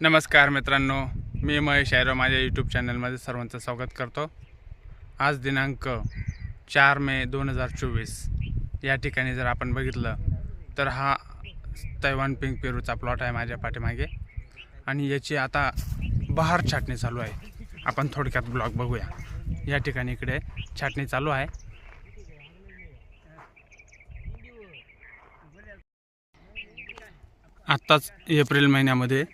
नमस्कार मित्रांनो मी महेश आयरो माझ्या यूट्यूब चॅनलमध्ये सर्वांचं स्वागत करतो. आज दिनांक चार मे दोन हजार चोवीस. या ठिकाणी जर आपण बघितलं तर हा तैवान पिंक पेरूचा प्लॉट आहे माझ्या पाठीमागे. आणि याची आता बहार छाटणी चालू आहे. आपण थोडक्यात ब्लॉग बघूया. या ठिकाणी इकडे छाटणी चालू आहे. आत्ताच एप्रिल महिन्यामध्ये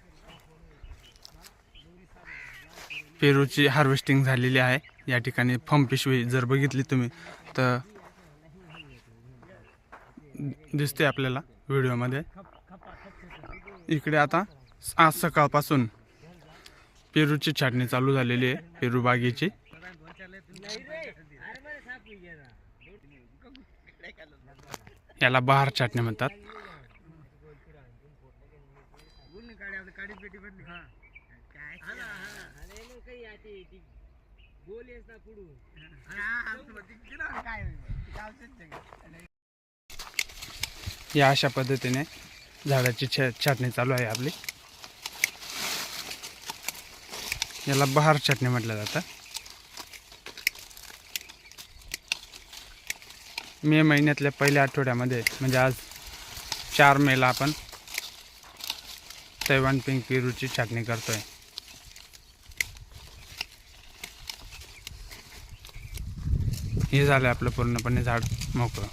पेरूची हार्वेस्टिंग झालेली आहे. या ठिकाणी फम पिशवी जर बघितली तुम्ही तर दिसते आपल्याला व्हिडिओमध्ये. इकडे आता आज सकाळपासून पेरूची छाटणी चालू झालेली आहे पेरू बागेची. याला बहार छाटणी म्हणतात. या अशा पद्धतीने झाडाची छ छाटणी चालू आहे आपली. याला बहार छाटणी म्हटलं जातं. मे महिन्यातल्या पहिल्या आठवड्यामध्ये म्हणजे आज चार मेला आपण तैवान पिंक पेरूची छाटणी करतोय. हे झालं आपलं पूर्णपणे झाड मोकळं.